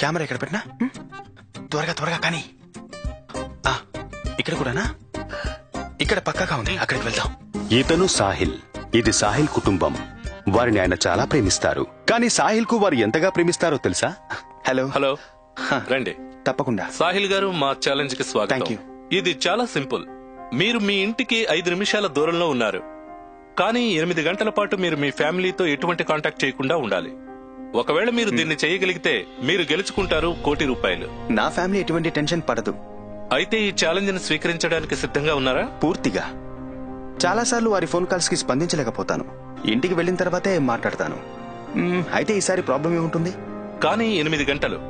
Camera ఎక్కడ పెట్టినా? త్వరగా త్వరగా కానీ. ఆ, ఇక్కడ కూడానా? ఇక్కడ పక్కగా ఉంది అక్కడికి వెళ్దాం. ఇతను సాహిల్. ఇది సాహిల్ కుటుంబం. వారిని ఆయన చాలా ప్రేమిస్తారు. కానీ సాహిల్కు వారు ఎంతగా ప్రేమిస్తారో తెలుసా? హలో. హలో. హ, రండి. తప్పకుండా. సాహిల్ గారు మా ఛాలెంజ్కి స్వాగతం. ఇది చాలా సింపుల్. మీరు మీ ఇంటికి ఐదు నిమిషాల దూరంలో ఉన్నారు. కానీ ఎనిమిది గంటల పాటు మీరు మీ ఫ్యామిలీతో ఎటువంటి కాంటాక్ట్ చేయకుండా ఉండాలి. ఒకవేళ మీరు దీన్ని చేయగలిగితే మీరు గెలుచుకుంటారు కోటి రూపాయలు. నా ఫ్యామిలీ ఎటువంటి టెన్షన్ పడదు. అయితే ఈ ఛాలెంజ్ని స్వీకరించడానికి సిద్ధంగా ఉన్నారా? పూర్తిగా. చాలాసార్లు వారి ఫోన్ కాల్స్కి స్పందించలేకపోతాను. ఇంటికి వెళ్ళిన తర్వాతే మాట్లాడతాను. మ్మ్, అయితే ఈసారి ప్రాబ్లం ఏముంటుంది? కానీ ఎనిమిది గంటలు.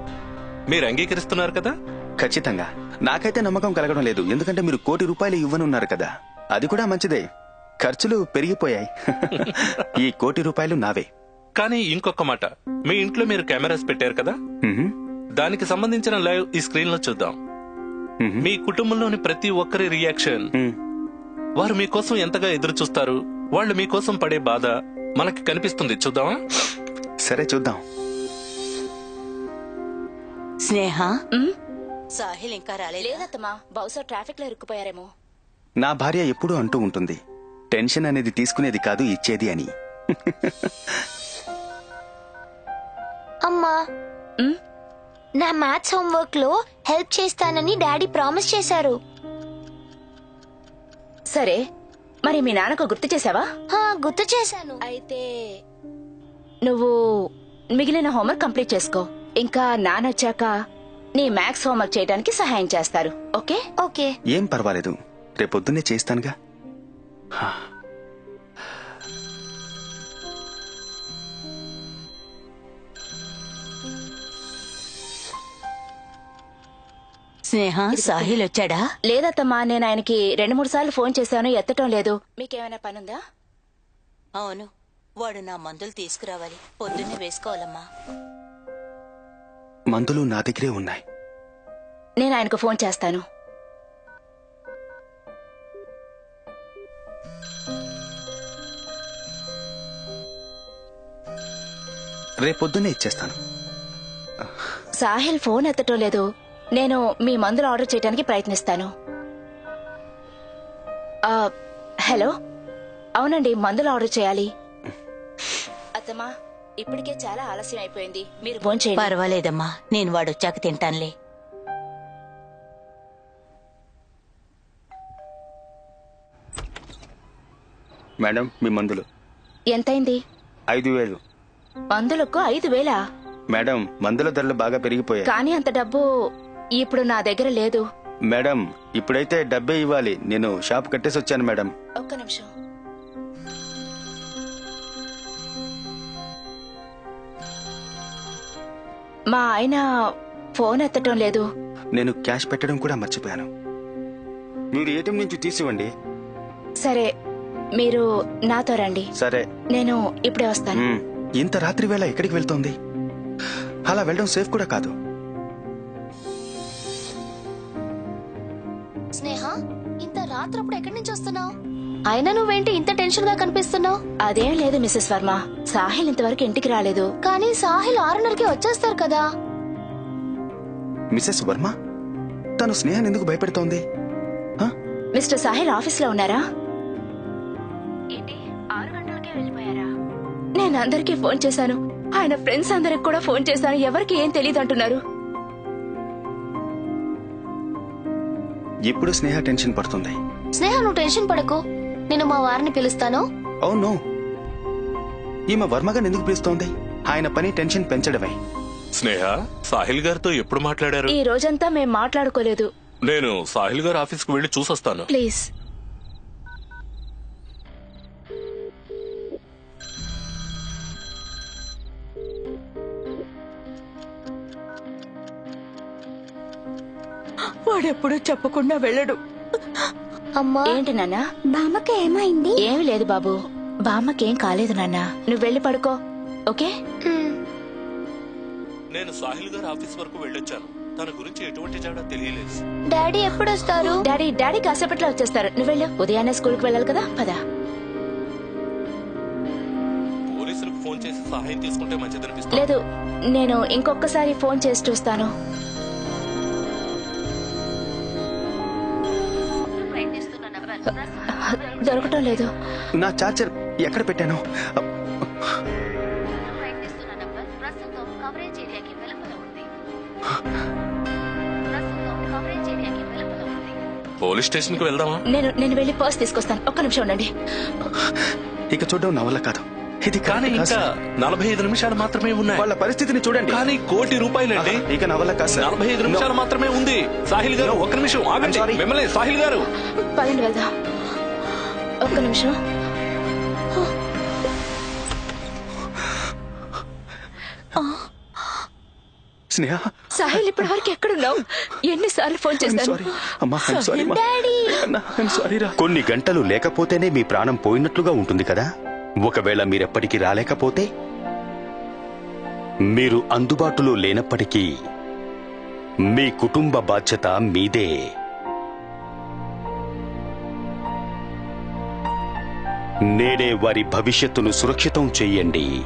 మీరు అంగీకరిస్తున్నారు కదా? ఖచ్చితంగా. నాకైతే నమ్మకం కలగడం లేదు. ఎందుకంటే మీరు కోటి రూపాయలు ఇవ్వనున్నారు కదా. అది కూడా మంచిదే. ఖర్చులు పెరిగిపోయాయి. ఈ కోటి రూపాయలు నావే. కానీ ఇంకొక మాట. మీ ఇంట్లో మీరు కెమెరాస్ పెట్టారు కదా? దానికి సంబంధించిన లైవ్ ఈ స్క్రీన్లో చూద్దాం మీ కుటుంబంలోని ప్రతి ఒక్కరి రియాక్షన్. వారు మీకోసం ఎంతగా ఎదురు చూస్తారు? వాళ్ళు మీకోసం పడే బాధ మనకి కనిపిస్తుంది. చూద్దామా? సరే చూద్దాం. స్నేహ? సాహిల్ ఇంకా రాలేదు లేదత్తమ్మా బహుశా ట్రాఫిక్లో ఇరుక్కుపోయారేమో. నా భార్య ఎప్పుడూ అంటూ ఉంటుంది. టెన్షన్ అనేది తీసుకునేది కాదు ఇచ్చేది అని. అమ్మా. ఉమ్, నా మ్యాథ్స్ హోంవర్క్లో హెల్ప్ చేస్తానని డాడీ ప్రామిస్ చేశారు. సరే మరి మీ నాన్నకు గుర్తు చేసావా హా, గుర్తు చేశాను. అయితే నువ్వు మిగిలిన హోంవర్క్ కంప్లీట్ చేసుకో. ఇంకా నాన్న వచ్చాక నీ మ్యాథ్స్ హోంవర్క్ చేయడానికి సహాయం చేస్తారు. ఓకే? ఓకే. ఏం పర్వాలేదు. రేపొద్దున్నే చేస్తానుగా. స్నేహ సాహిల్ వచ్చాడా లేదత్తమ్మా నేను ఆయనకి రెండు మూడు సార్లు ఫోన్ చేశాను ఎత్తటం లేదు. మీకేమైనా పనుందా? అవును వాడు నా మందులు తీసుకురావాలి. పొద్దున్నే వేసుకోవాలమ్మా. మందులు నా దగ్గరే ఉన్నాయి. నేను ఆయనకు ఫోన్ చేస్తాను. రేపొద్దున్నే ఇచ్చేస్తాను. సాహిల్ ఫోన్ ఎత్తటం లేదు. నేను మీ మందులు ఆర్డర్ చేయడానికి ప్రయత్నిస్తాను. హలో? అవునండి మందులు ఆర్డర్ చేయాలి. అత్తమ్మా ఇప్పటికే చాలా ఆలస్యం అయిపోయింది. మీరు ఫోన్ చేయండి. పర్వాలేదమ్మా నేను వాడు వచ్చాక తింటానులే. మేడం మీ మందులు. ఎంతైంది? ఐదు వేలు. మందులకు ఐదు వేలా? మేడం మందుల ధరలు బాగా పెరిగిపోయాయి. కానీ అంత డబ్బు ఇప్పుడు నా దగ్గర లేదు. మేడం ఇప్పుడైతే డబ్బే ఇవ్వాలి. నేను షాప్ కట్టేసి వచ్చాను మేడం. ఒక్క నిమిషం. మా ఆయన ఫోన్ ఎత్తటం లేదు. నేను క్యాష్ పెట్టడం కూడా మర్చిపోయాను. మీరు ఏటీఎం నుంచి తీసివ్వండి. సరే మీరు నాతో రండి. సరే. నేను ఇప్పుడే వస్తాను. ఇంత రాత్రి వేళ ఎక్కడికి వెళ్తోంది? అలా వెళ్ళడం సేఫ్ కూడా కాదు. రాత్రప్పుడు ఎక్కడి నుంచి వస్తున్నావు? అయినా నువ్వేంటి ఇంత టెన్షన్గా కనిపిస్తున్నావు? అదేం లేదు మిస్సెస్ వర్మ. సాహిల్ ఇంతవరకు ఇంటికి రాలేదు. కానీ సాహిల్ ఆరున్నరకి వచ్చేస్తారు కదా. మిసెస్ వర్మ? తను స్నేహాన్ని ఎందుకు భయపెడుతోంది? మిస్టర్ సాహిల్ ఆఫీస్లో ఉన్నారా ఆరు గంటలకే వెళ్ళిపోయారా? నేను అందరికీ ఫోన్ చేశాను. ఆయన ఫ్రెండ్స్ అందరికి కూడా ఫోన్ చేశాను. ఎవరికి ఏం తెలియదు అంటున్నారు. ఇప్పుడు స్నేహ టెన్షన్ పడుతుంది. స్నేహ నువ్వు టెన్షన్ పడకు. నేను మా వారిని పిలుస్తాను. అవును. ఈమె వర్మగాని ఎందుకు పిలుస్తోంది? ఆయన పని టెన్షన్ పెంచడమే. స్నేహ సాహిల్ గారితో ఎప్పుడు మాట్లాడారు? ఈ రోజంతా మేం మాట్లాడుకోలేదు. నేను సాహిల్ గారి ఆఫీస్కు వెళ్ళి చూసొస్తాను. ప్లీజ్. వాడెప్పుడు చెప్పకుండా వెళ్ళడు. అమ్మా. ఏంటి నాన్న? బామ్మకి ఏమైంది? ఏమి లేదు బాబు. బామ్మకేం కాలేదు నాన్న. నువ్వు వెళ్ళి పడుకో. ఓకే? నేను సాహిల్ గారి ఆఫీస్ వరకు వెళ్ళొచ్చాను. తన గురించి ఎటువంటి జాడా తెలియలేదు. డాడీ ఎప్పుడు వస్తారు డాడీ డాడీ కాసేపట్లో వచ్చేస్తారు. నువ్వు వెళ్ళు. ఉదయాన్నే స్కూల్కి వెళ్ళాలి కదా? పద. పోలీసులకు ఫోన్ ఫోన్ చేసి సహాయం తీసుకుంటే మంచిదనిపిస్తుంది. లేదు నేను ఇంకొకసారి ఫోన్ చేసి చూస్తాను. దొరకటం లేదు. నా చార్జర్ ఎక్కడ పెట్టాను? పోలీస్ స్టేషన్కి వెళ్దామా? నేను నేను వెళ్ళి పర్స్ తీసుకొస్తాను. ఒక్క నిమిషం ఉండండి. ఇక చూడడం నా వల్ల కాదు. ఇది కానీ ఇంకా. నలభై ఐదు నిమిషాలు మాత్రమే ఉన్నాయి. వాళ్ళ పరిస్థితిని చూడండి. కానీ కోటి రూపాయలండి ఆహా, ఇక నా వల్ల కాదు. నలభై ఐదు నిమిషాలు. మాత్రమే ఉంది. సాహిల్ గారు. ఒక్క నిమిషం ఆగండి. మిమ్మల్ని సాహిల్ గారు. పదండి వెళ్దాం. ఒక్క నిమిషం. స్నేహ. సాహిల్ ఇప్పటి వరకు ఎక్కడున్నావు? ఎన్నిసార్లు ఫోన్ చేశాను? సారీ అమ్మా సారీ సారీ రా. కొన్ని గంటలు లేకపోతేనే మీ ప్రాణం పోయినట్లుగా ఉంటుంది కదా? ఒకవేళ మీరెప్పటికీ రాలేకపోతే మీరు అందుబాటులో లేనప్పటికీ మీ కుటుంబ బాధ్యత మీదే. నేనే వారి భవిష్యత్తును సురక్షితం చెయ్యండి